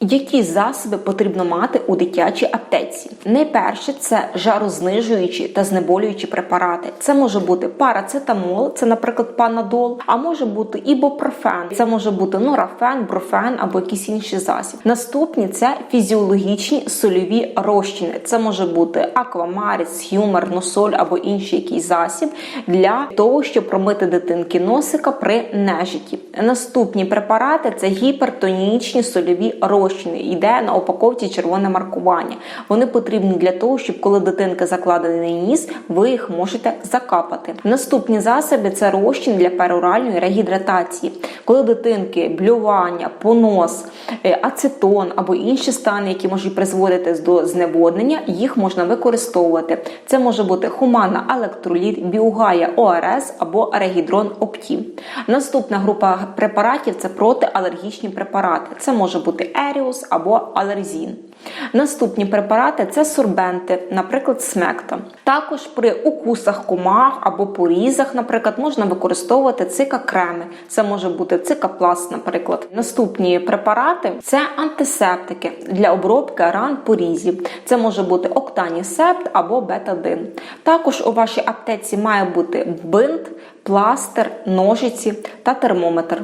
Які засоби потрібно мати у дитячій аптеці? Найперше це жарознижуючі та знеболюючі препарати. Це може бути парацетамол, це, наприклад, панадол, а може бути ібупрофен, це може бути нурафен, бруфен або якийсь інший засіб. Наступні це фізіологічні сольові розчини. Це може бути аквамаріс, хюмер, носоль або інший якийсь засіб для того, щоб промити дитинки носика при нежиті. Наступні препарати це гіпертонічні сольові розчини. Йде на упаковці червоне маркування. Вони потрібні для того, щоб коли дитинка закладений ніс, ви їх можете закапати. Наступні засоби це розчин для пероральної регідратації. Коли дитинки блювання, понос, е, ацетон або інші стани, які можуть призводити до зневоднення, їх можна використовувати. Це може бути хумана електроліт, біугая ОРС або регідрон Оптім. Наступна група препаратів це протиалергічні препарати. Це може бути еріус або алерзін. Наступні препарати це сорбенти, наприклад, смекта. Також при укусах комах або порізах, наприклад, можна використовувати цикакреми. Це може бути цикапласт, наприклад. Наступні препарати це антисептики для обробки ран порізів. Це може бути октанісепт або бетадин. Також у вашій аптеці має бути бинт, пластир, ножиці та термометр.